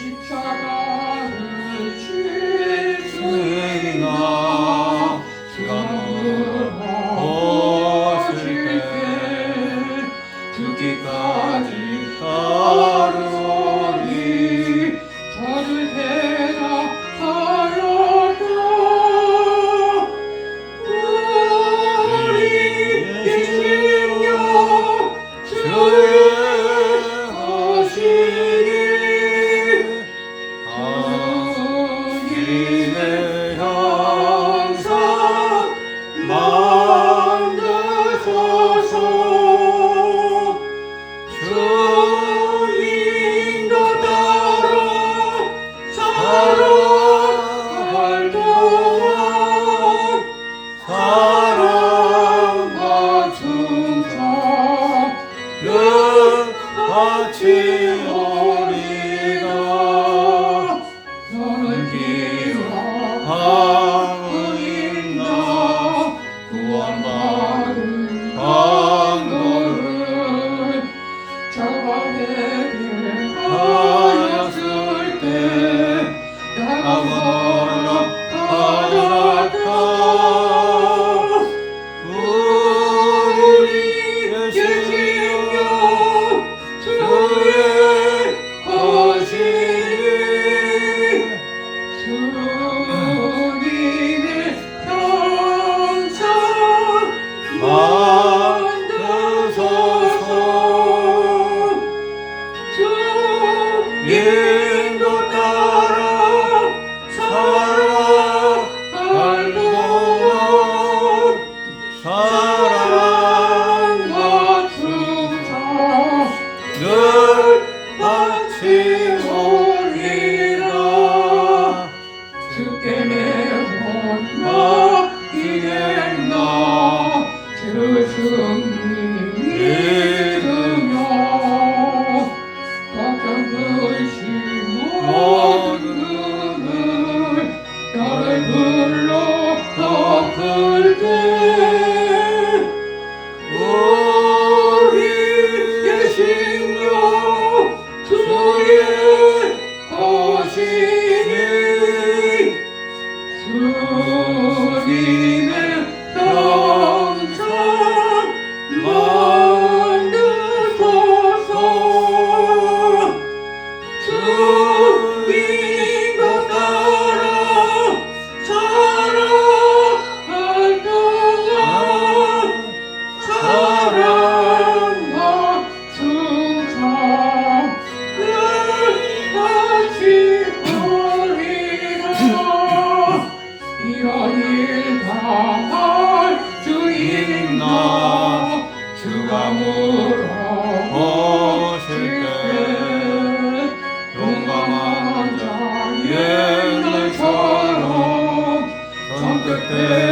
You're my Shikshara. Lord. 주께 내 혼과 기겠나 주 승리 믿으며 걱정을 심어 눈을 나를 불러 더 불러 Domine, Domine, Domine, Amen.